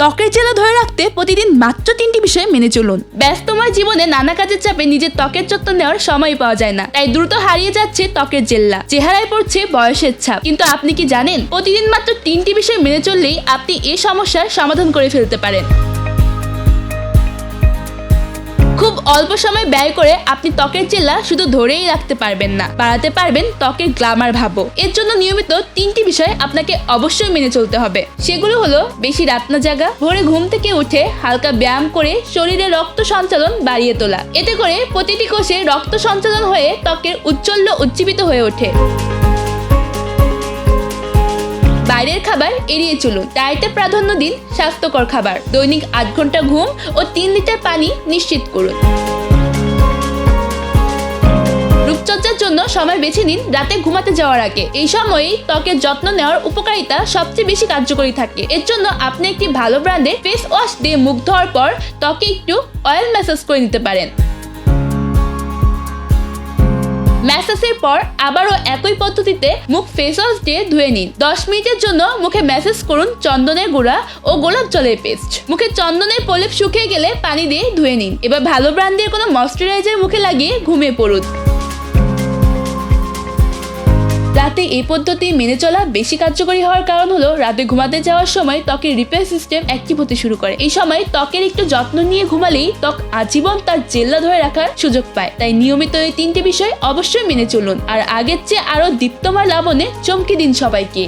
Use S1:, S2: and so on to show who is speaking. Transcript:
S1: ত্বকের জেলা ধরে রাখতে প্রতিদিন মাত্র তিনটি বিষয় মেনে চলুন। ব্যস্তময় জীবনে নানা কাজের চাপে নিজের ত্বকের যত্ন নেওয়ার সময় পাওয়া যায় না। তাই দ্রুত হারিয়ে যাচ্ছে ত্বকের জেল্লা। চেহারায় পড়ছে বয়সের ছাপ। কিন্তু আপনি কি জানেন? প্রতিদিন মাত্র তিনটি বিষয় মেনে চললেই আপনি এ সমস্যার সমাধান করে ফেলতে পারেন। খুব অল্প সময় ব্যয় করে আপনি ত্বকের জেলা শুধু ধরেই রাখতে পারবেন না, বাড়াতে পারবেন ত্বকের গ্লামার ভাবও। এর জন্য নিয়মিত তিনটি বিষয় আপনাকে অবশ্যই মেনে চলতে হবে। সেগুলো হলো, বেশি রাত না জাগা, ভোরে ঘুম থেকে উঠে হালকা ব্যায়াম করে শরীরে রক্ত সঞ্চালন বাড়িয়ে তোলা। এতে করে প্রতিটি কোষে রক্ত সঞ্চালন হয়ে ত্বকের উজ্জ্বল্য উজ্জীবিত হয়ে ওঠে। বাইরের খাবার এড়িয়ে চলুন। ডায়েটে প্রাধান্য দিন স্বাস্থ্যকর খাবার। দৈনিক আট ঘণ্টা ঘুম ও তিন লিটার পানি নিশ্চিত করুন। রূপচর্চার জন্য সময় বেছে নিন রাতে ঘুমাতে যাওয়ার আগে। এই সময়েই ত্বকের যত্ন নেওয়ার উপকারিতা সবচেয়ে বেশি কার্যকরী থাকে। এর জন্য আপনি একটি ভালো ব্র্যান্ডের ফেস ওয়াশ দিয়ে মুখ ধোয়ার পর ত্বকে একটু অয়েল ম্যাসাজ করে নিতে পারেন। ম্যাসাজের পর আবারও একই পদ্ধতিতে মুখ ফেস ওয়াশ দিয়ে ধুয়ে নিন। দশ মিনিটের জন্য মুখে ম্যাসেজ করুন চন্দনের গুঁড়া ও গোলাপ জলের পেস্ট মুখে চন্দনের প্রলেপ শুকিয়ে গেলে পানি দিয়ে ধুয়ে নিন। এবার ভালো ব্র্যান্ডের কোনো ময়শ্চারাইজার মুখে লাগিয়ে ঘুমিয়ে পড়ুন। রাতে এই পদ্ধতি মেনে চলা বেশি কার্যকরী হওয়ার কারণ হলো রাতে ঘুমাতে যাওয়ার সময় ত্বকের রিপেয়ার সিস্টেম অ্যাক্টিভ হতে শুরু করে। এই সময় ত্বকের একটু যত্ন নিয়ে ঘুমালেই ত্বক আজীবন তার জেল্লা ধরে রাখার সুযোগ পায়। তাই নিয়মিত এই তিনটি বিষয় অবশ্যই মেনে চলুন। আর আগের চেয়ে আরও দীপ্তময় লাবণে চমকে দিন সবাইকে।